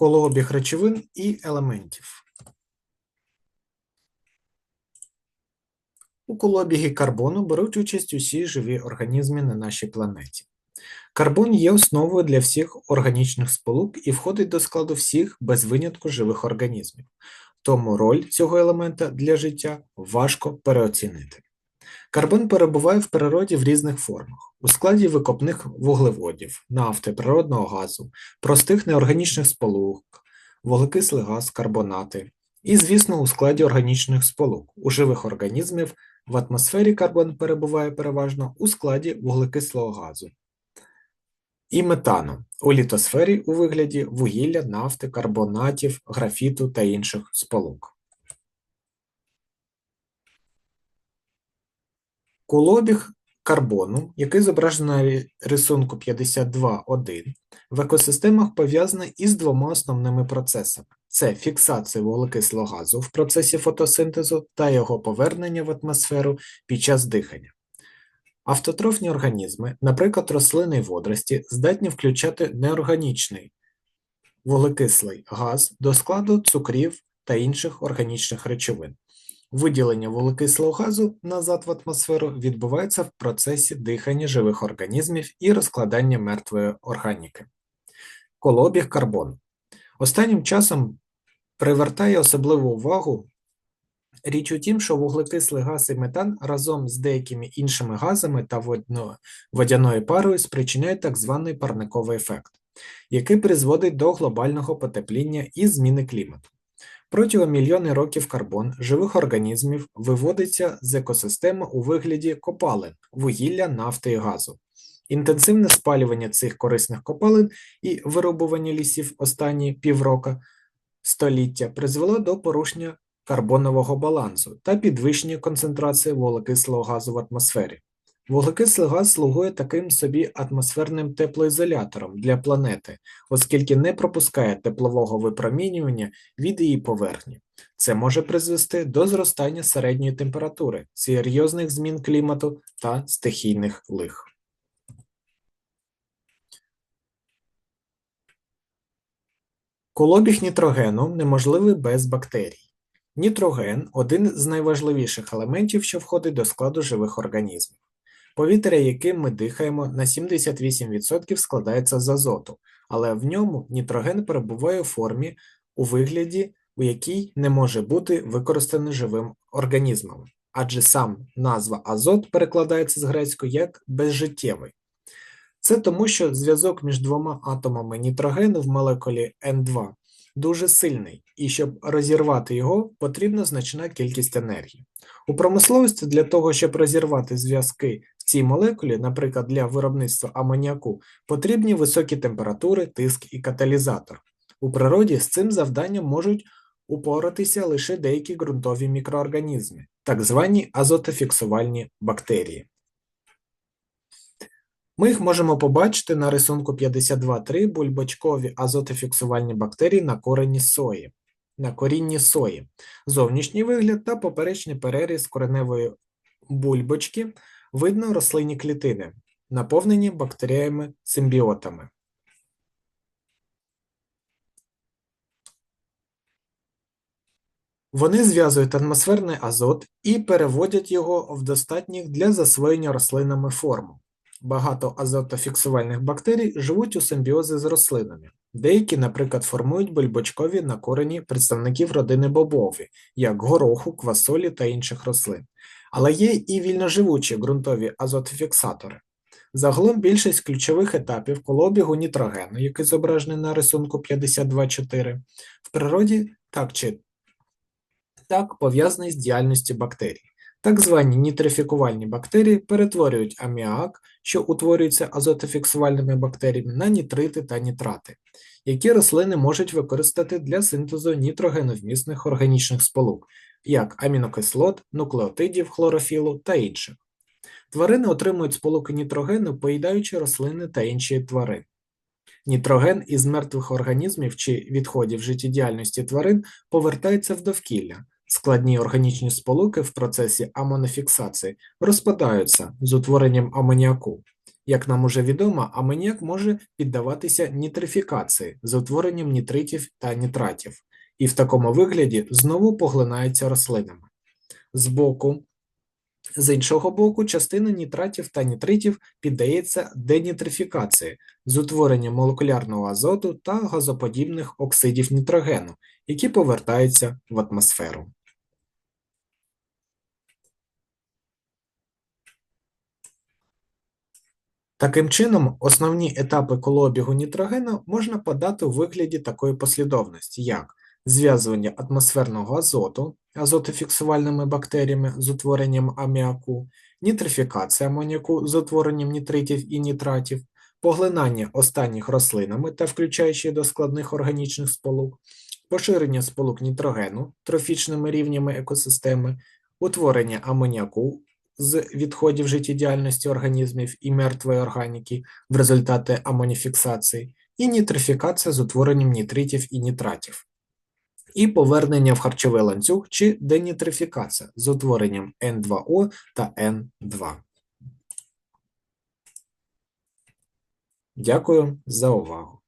колообіг речовин і елементів. У колообігі карбону беруть участь усі живі організми на нашій планеті. Карбон є основою для всіх органічних сполук і входить до складу всіх без винятку живих організмів, тому роль цього елемента для життя важко переоцінити. Карбон перебуває в природі в різних формах, у складі викопних вуглеводів, нафти, природного газу, простих неорганічних сполук, вуглекислий газ, карбонати, і, звісно, у складі органічних сполук, у живих організмів в атмосфері карбон перебуває переважно у складі вуглекислого газу і метану, у літосфері у вигляді вугілля, нафти, карбонатів, графіту та інших сполук. Колобіг карбону, який зображено на рисунку 52.1, в екосистемах пов'язаний із двома основними процесами: це фіксація вуглекислого газу в процесі фотосинтезу та його повернення в атмосферу під час дихання. Автотрофні організми, наприклад, рослини й водорості, здатні включати неорганічний вуглекислий газ до складу цукрів та інших органічних речовин. Виділення вуглекислого газу назад в атмосферу відбувається в процесі дихання живих організмів і розкладання мертвої органіки. Колообіг карбону. Останнім часом привертає особливу увагу річ у тім, що вуглекислий газ і метан разом з деякими іншими газами та водяною парою спричиняють так званий парниковий ефект, який призводить до глобального потепління і зміни клімату. Протягом мільйони років карбон живих організмів виводиться з екосистеми у вигляді копалин, вугілля, нафти і газу. Інтенсивне спалювання цих корисних копалин і вирубування лісів останні півроку століття призвело до порушення карбонового балансу та підвищення концентрації вуглекислого газу в атмосфері. Вуглекислий газ слугує таким собі атмосферним теплоізолятором для планети, оскільки не пропускає теплового випромінювання від її поверхні. Це може призвести до зростання середньої температури, серйозних змін клімату та стихійних лих. Колобіг нітрогену неможливий без бактерій. Нітроген один з найважливіших елементів, що входить до складу живих організмів. Повітря, яким ми дихаємо, на 78% складається з азоту, але в ньому нітроген перебуває у формі у вигляді, у якій не може бути використаний живим організмом, адже сам назва азот перекладається з грецької як безжиттєвий. Це тому, що зв'язок між двома атомами нітрогену в молекулі N2 дуже сильний, і щоб розірвати його, потрібна значна кількість енергії. У промисловості для того, щоб розірвати зв'язки цій молекулі, наприклад, для виробництва амоніаку, потрібні високі температури, тиск і каталізатор. У природі з цим завданням можуть упоратися лише деякі ґрунтові мікроорганізми, так звані азотофіксувальні бактерії. Ми їх можемо побачити на рисунку 52.3 бульбочкові азотофіксувальні бактерії на корені сої, на корінні сої, зовнішній вигляд та поперечний переріз кореневої бульбочки видно рослинні клітини, наповнені бактеріями симбіотами. Вони зв'язують атмосферний азот і переводять його в достатніх для засвоєння рослинами форму. Багато азотофіксувальних бактерій живуть у симбіозі з рослинами. Деякі, наприклад, формують бульбочкові на корені представників родини бобові, як гороху, квасолі та інших рослин. Але є і вільноживучі ґрунтові азотофіксатори. Загалом більшість ключових етапів колобігу нітрогену, який зображений на рисунку 52.4, в природі так чи так пов'язаний з діяльністю бактерій. Так звані нітрифікувальні бактерії перетворюють аміак, що утворюється азотофіксувальними бактеріями, на нітрити та нітрати, які рослини можуть використати для синтезу нітрогеновмісних органічних сполук, як амінокислот, нуклеотидів, хлорофілу та інших. Тварини отримують сполуки нітрогену, поїдаючи рослини та інші тварини. Нітроген із мертвих організмів чи відходів життєдіяльності тварин повертається в довкілля. Складні органічні сполуки в процесі амонофіксації розпадаються з утворенням амоніаку. Як нам уже відомо, амоніак може піддаватися нітрифікації з утворенням нітритів та нітратів, і в такому вигляді знову поглинається рослинами. Збоку, з іншого боку, частина нітратів та нітритів піддається денітрифікації з утворенням молекулярного азоту та газоподібних оксидів нітрогену, які повертаються в атмосферу. Таким чином, основні етапи колообігу нітрогену можна подати у вигляді такої послідовності, як зв'язування атмосферного азоту азотофіксувальними бактеріями з утворенням аміаку, нітрифікація амоніаку з утворенням нітритів і нітратів, поглинання останніх рослинами та включаючи до складних органічних сполук, поширення сполук нітрогену трофічними рівнями екосистеми, утворення амоніаку з відходів життєдіяльності організмів і мертвої органіки в результаті амоніфіксації, і нітрифікація з утворенням нітритів і нітратів, і повернення в харчовий ланцюг чи денітрифікація з утворенням N2O та N2. Дякую за увагу.